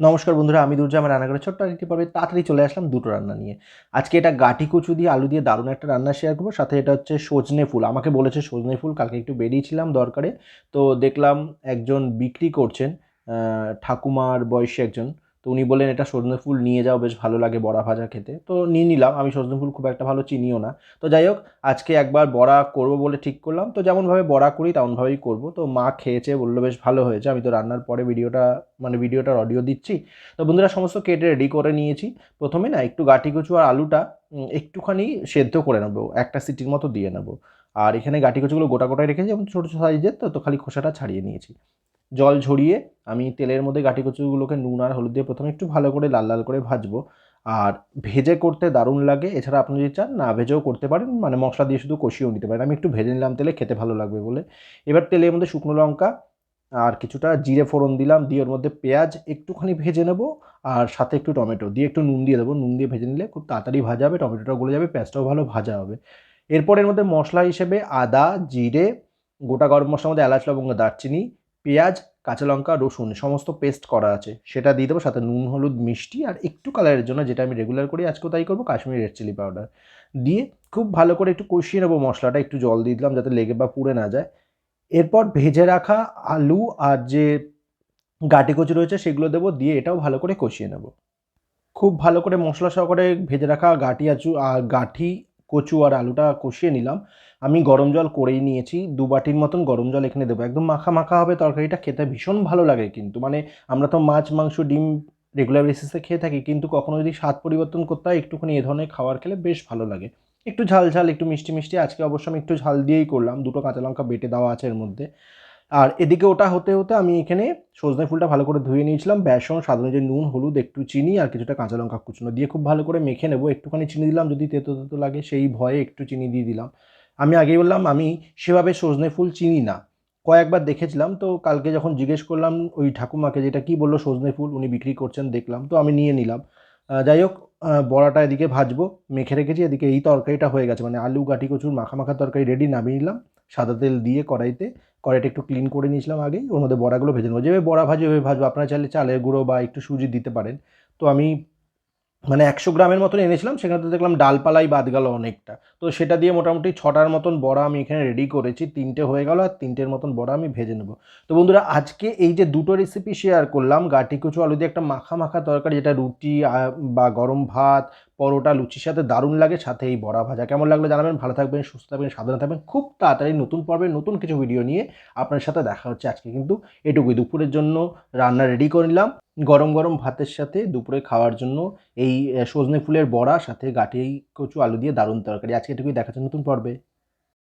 নমস্কার বন্ধুরা, আমি দুর্জা, আমার রান্নাঘরে ছোট্ট একটি পর্বে তাড়াতাড়ি চলে আসলাম দুটো রান্না নিয়ে। আজকে এটা গাটি কচু দিয়ে আলু দিয়ে দারুণ একটা রান্না শেয়ার করব, সাথে এটা হচ্ছে সজনে ফুল। আমাকে বলেছে সজনে ফুল, কালকে একটু বেরিয়েছিলাম দরকারে, তো দেখলাম একজন বিক্রি করছেন ঠাকুমার বয়সী একজন। তো উনি বললেন, এটা সজনে ফুল নিয়ে যাও, বেশ ভালো লাগে বড়া ভাজা খেতে। তো নিয়ে নিলাম। আমি সজনে ফুল খুব একটা ভালো চিনিও না। তো যাই হোক, আজকে একবার বড়া করব বলে ঠিক করলাম। তো যেমনভাবে বড়া করি, তেমনভাবেই করব। তো মা খেয়েছে, বলল, বেশ ভালো হয়েছে। আমি তো রান্নার পরে ভিডিওটা মানে ভিডিওটার অডিও দিচ্ছি। তো বন্ধুরা, সমস্ত কেটে রেডি করে নিয়েছি। প্রথমে না একটু গাটি কচু আর আলুটা একটুখানি সেদ্ধ করে নেব, একটা সিটির মতো দিয়ে নেব। আর এখানে গাটি কচুগুলো গোটা গোটায় রেখেছি এবং ছোটো ছোটো সাইজের তো তো খালি খোসাটা ছাড়িয়ে নিয়েছি। জল ঝরিয়ে আমি তেলের মধ্যে গাটি কচুগুলোকে নুন আর হলুদ দিয়ে প্রথমে একটু ভালো করে লাল লাল করে ভাজবো। আর ভেজে করতে দারুণ লাগে। এছাড়া আপনি যদি চান, না ভেজেও করতে পারেন। মানে মশলা দিয়ে শুধু কষিয়েও নিতে পারেন। আমি একটু ভেজে নিলাম তেলে, খেতে ভালো লাগবে বলে। এবার তেলের মধ্যে শুকনো লঙ্কা আর কিছুটা জিরে ফোড়ন দিলাম। দিয়ে ওর মধ্যে পেঁয়াজ একটুখানি ভেজে নেব। আর সাথে একটু টমেটো। দিয়ে একটু নুন দিয়ে দেবো। নুন দিয়ে ভেজে নিলে খুব তাড়াতাড়ি ভাজা হবে। টমেটোটা গলে যাবে। পেঁয়াজটাও ভালো ভাজা হবে। এরপর এর মধ্যে মশলা হিসেবে আদা, জিরে, গোটা গরম মশলার মধ্যে এলাচ, লবঙ্গ, দারচিনি পেঁয়াজ, কাঁচা লঙ্কা, রসুন, সমস্ত পেস্ট করা আছে। সেটা দিয়ে দেবো সাথে নুন, হলুদ, মিষ্টি আর একটু কালারের জন্য যেটা আমি রেগুলার করি আজকেও তাই করব, কাশ্মীরি রেড চিলি পাউডার দিয়ে খুব ভালো করে একটু কষিয়ে নেব মশলাটা, একটু জল দিয়ে দিলাম যাতে লেগে বা পুড়ে না যায়। এরপর ভেজে রাখা আলু আর যে গাটি কচু রয়েছে সেগুলো দেবো, দিয়ে এটাও ভালো করে কষিয়ে নেব। খুব ভালো করে মশলা সহকারে ভেজে রাখা গাটি আচু আর গাঠি, কচু আর আলুটা কষিয়ে নিলাম। আমি গরম জল করেই নিয়েছি, দু বাটির মতন গরম জল এখানে দেবো। একদম মাখা মাখা হবে তরকারিটা, খেতে ভীষণ ভালো লাগে কিন্তু। মানে আমরা তো মাছ, মাংস, ডিম রেগুলার বেসিসে খেয়ে থাকি কিন্তু কখনো যদি স্বাদ পরিবর্তন করতে হয়, একটুখানি এ ধরনের খাবার খেলে বেশ ভালো লাগে। একটু ঝাল ঝাল, একটু মিষ্টি মিষ্টি, আজকে অবশ্য আমি একটু ঝাল দিয়েই করলাম। দুটো কাঁচা লঙ্কা বেটে দেওয়া আছে এর মধ্যে। আর এদিকে ওটা হতে হতে আমি এখানে সজনে ফুলটা ভালো করে ধুয়ে নিয়েছিলাম, বেসন সাধারণ যে নুন, হলুদ, একটু চিনি আর কিছুটা কাঁচা লঙ্কা কুচনো দিয়ে খুব ভালো করে মেখে নেব। একটুখানি চিনি দিলাম, যদি তেতো তেতো লাগে সেই ভয়ে একটু চিনি দিয়ে দিলাম। আমি আগেই বললাম, আমি সেভাবে সজনে ফুল চিনি না। কয়েকবার দেখেছিলাম, তো কালকে যখন জিজ্ঞেস করলাম ওই ঠাকুমাকে যেটা কি বলল সজনে ফুল, উনি বিক্রি করছেন দেখলাম, তো আমি নিয়ে নিলাম। যাই হোক বড়াটা এদিকে ভাজবো, মেখে রেখেছি, এদিকে এই তরকারিটা হয়ে গেছে মানে আলু, গাটি, কচুর মাখা মাখা তরকারি রেডি নামিয়ে নিলাম, সাদা তেল দিয়ে কড়াইতে, কড়াইটা একটু ক্লিন করে নিয়েছিলাম আগেই, ওর মধ্যে বড়াগুলো ভেজে নেব। যেভাবে বড়া ভাজি ওইভাবে ভাজবো, আপনারা চাইলে চালের গুঁড়ো বা একটু সুজি দিতে পারেন। তো আমি মানে একশো গ্রামের মতন এনেছিলাম, সেখানে তো দেখলাম ডালপালাই বাদ গেল অনেকটা। তো সেটা দিয়ে মোটামুটি ছটার মতন বড়া আমি এখানে রেডি করেছি, তিনটে হয়ে গেল আর তিনটের মতন বড়া আমি ভেজে নেব। তো বন্ধুরা, আজকে এই যে দুটো রেসিপি শেয়ার করলাম, গাটি কুচু আলু দিয়ে একটা মাখা মাখা তরকারি, যেটা রুটি বা গরম ভাত, পরোটা, লুচির সাথে দারুণ লাগে, সাথে এই বড়া ভাজা। কেমন লাগল জানাবেন, ভালো থাকবেন, সুস্থ থাকবেন, সাবধানে থাকবেন। খুব তাড়াতাড়ি নতুন পর্বে নতুন কিছু ভিডিও নিয়ে আপনার সাথে দেখা হচ্ছে আজকে। কিন্তু এটুকুই, দুপুরের জন্য রান্না রেডি করে নিলাম। গরম গরম ভাতের সাথে দুপুরে খাওয়ার জন্য এই সজনে ফুলের বড়া, সাথে গাটি কচু আলু দিয়ে দারুণ তরকারি। আজকে এটুকুই দেখাচ্ছে নতুন পর্বে।